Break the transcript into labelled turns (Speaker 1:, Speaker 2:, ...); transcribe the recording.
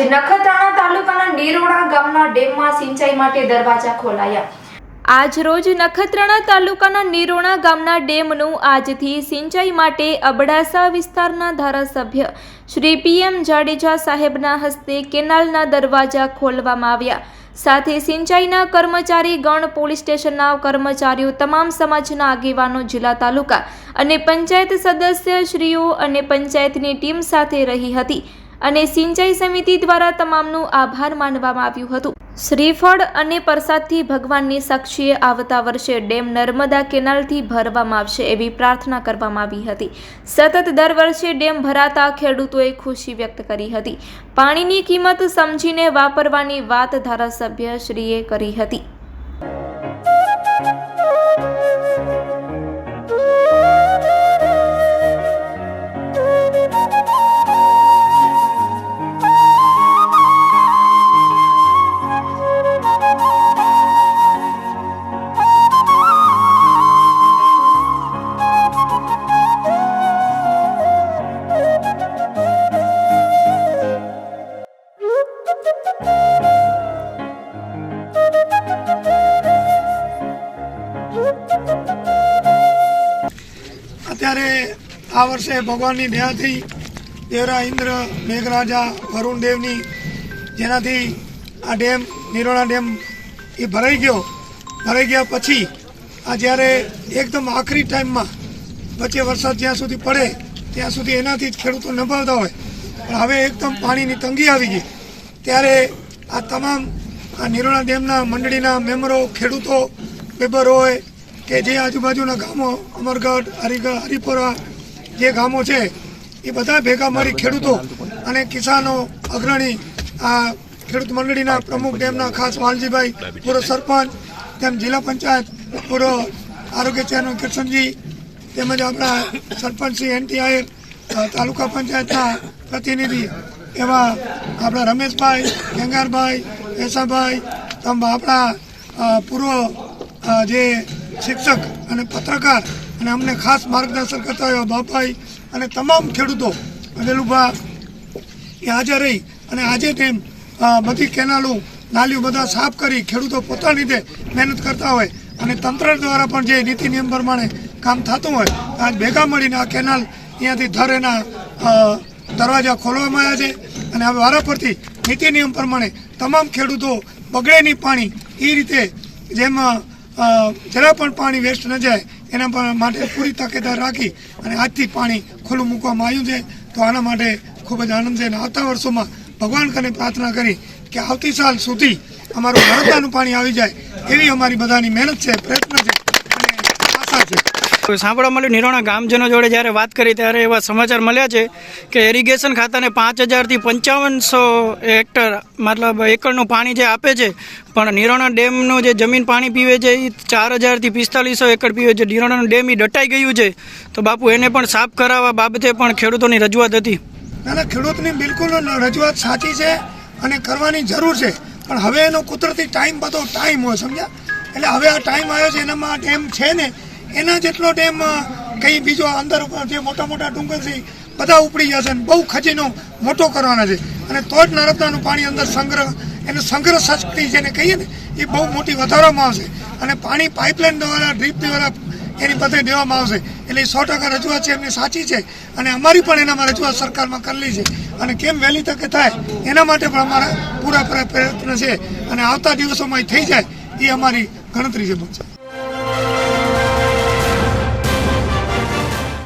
Speaker 1: આજે નખત્રાણા તાલુકાના નીરોણા ગામના ડેમમાં સિંચાઈ માટે દરવાજા ખોલાયા. આજ રોજ નખત્રાણા તાલુકાના નિરોણા ગામના ડેમનું આજથી સિંચાઈ માટે અબડાસા વિસ્તારના ધારાસભ્ય શ્રી પીએમ જાડેજા સાહેબના હસ્તે કેનાલના દરવાજા ખોલવામાં આવ્યા. સાથે સિંચાઈના કર્મચારી, ગણ, પોલીસ સ્ટેશનના કર્મચારીઓ, તમામ સમાજના આગેવાનો, જિલ્લા તાલુકા અને પંચાયત સદસ્ય શ્રીઓ અને પંચાયતની ટીમ સાથે રહી હતી. અને સિંચાઈ સમિતિ દ્વારા તમામનું આભાર માનવામાં આવ્યું હતું. શ્રીફળ અને પ્રસાદથી ભગવાનની સાક્ષીએ આવતા વર્ષે ડેમ નર્મદા કેનાલથી ભરવામાં આવશે એવી પ્રાર્થના કરવામાં આવી હતી. સતત દર વર્ષે ડેમ ભરાતા ખેડૂતોએ ખુશી વ્યક્ત કરી હતી. પાણીની કિંમત સમજીને વાપરવાની વાત ધારાસભ્ય શ્રીએ કરી હતી.
Speaker 2: અત્યારે આ વર્ષે ભગવાનની દયાથી દેવરા ઇન્દ્ર, મેઘરાજા, વરુણ દેવની જેનાથી આ ડેમ, નિરોણા ડેમ એ ભરાઈ ગયો. ભરાઈ ગયા પછી આ જ્યારે એકદમ આખરી ટાઈમમાં વચ્ચે વરસાદ જ્યાં સુધી પડે, ત્યાં સુધી એનાથી જ ખેડૂતો નભાવતા હોય. પણ હવે એકદમ પાણીની તંગી આવી ગઈ. ત્યારે આ તમામ, આ નિરોણા ડેમના મંડળીના મેમ્બરો, ખેડૂતો મેમ્બર હોય કે જે આજુબાજુના ગામો, અમરગઢ, હરિગઢ, હરિપુરા, જે ગામો છે, એ બધા ભેગા મળી ખેડૂતો અને કિસાનો, અગ્રણી આ ખેડૂત મંડળીના પ્રમુખ ડેમના ખાસ વાલજીભાઈ, પૂર્વ સરપંચ, તેમ જિલ્લા પંચાયત, પૂર્વ આરોગ્ય ચેરમેન કિશનજી, તેમજ આપણા સરપંચ શ્રી એનટી આયર તાલુકા પંચાયતના પ્રતિનિધિ એવા આપણા રમેશભાઈ ગંગારભાઈ એસાભાઈ આપણા પૂર્વ જે શિક્ષક અને પત્રકાર અને અમને ખાસ માર્ગદર્શન કરતા હોય બાપાઈ અને તમામ ખેડૂતો વેલુભા એ હાજર રહી અને આજે તેમ બધી કેનાલો નાલીઓ બધા સાફ કરી ખેડૂતો પોતાની રીતે મહેનત કરતા હોય અને તંત્ર દ્વારા પણ જે નીતિ નિયમ પ્રમાણે કામ થતું હોય આજ ભેગા મળીને આ કેનાલ અહીંયાથી ધર એના અ, દરવાજા ખોલવામાં આવ્યા છે અને હવે વારા પરથી નીતિ નિયમ પ્રમાણે તમામ ખેડૂતો બગડે નહીં પાણી એ રીતે જેમ જરા પણ પાણી વેસ્ટ ન જાય, એના માટે પૂરી તકેદાર રાખી અને આજથી પાણી ખુલ્લું મૂકવામાં આવ્યું છે. તો આના માટે ખૂબ જ આનંદ છે અને આવતા વર્ષોમાં ભગવાન કને પ્રાર્થના કરી કે આવતી સાલ સુધી અમારું નર્મદાનું પાણી આવી જાય એવી અમારી બધાની મહેનત છે, પ્રયત્ન છે.
Speaker 3: સાંભળવા મળ્યું? નિરોણા ગામજનો જોડે જ્યારે વાત કરી, ત્યારે એવા સમાચાર મળ્યા છે કે ઇરિગેશન ખાતાને પાંચ હજારથી પંચાવનસો હેક્ટર, મતલબ એકરનું પાણી જે આપે છે, પણ નિરોણા ડેમનું જે જમીન પાણી પીવે છે એ ચાર હજારથી પિસ્તાલીસો એકર પીવે છે. નિરોણાનું ડેમ એ ડટાઈ ગયું છે. તો બાપુ, એને પણ સાફ કરાવવા બાબતે પણ ખેડૂતોની રજૂઆત હતી.
Speaker 2: ના ના, ખેડૂતની બિલકુલ રજૂઆત સાચી છે અને કરવાની જરૂર છે. પણ હવે એનો કુદરતી ટાઈમ બધો ટાઈમ હોય, સમજ્યા? એટલે હવે આ ટાઈમ આવ્યો છે, એનામાં ડેમ છે ને એના જેટલો ડેમ કંઈ બીજો અંદર જે મોટા મોટા ડુંગર છે, બધા ઉપડી જશે અને બહુ ખજીનો મોટો કરવાના છે. અને તો જ નર્મદાનું પાણી અંદર સંગ્રહ, એનો સંગ્રહ શક્તિ જેને કહીએ ને, એ બહુ મોટી વધારવામાં આવશે. અને પાણી પાઇપલાઇન દ્વારા ડ્રીપ દ્વારા એની બધે દેવામાં આવશે. એટલે સો ટકા રજૂઆત છે, એમની સાચી છે. અને અમારી પણ એનામાં રજૂઆત સરકારમાં કરેલી છે. અને કેમ વહેલી તકે થાય, એના માટે પણ અમારા પૂરા પ્રયત્ન છે. અને આવતા દિવસોમાં એ થઈ જાય, એ અમારી ગણતરી છે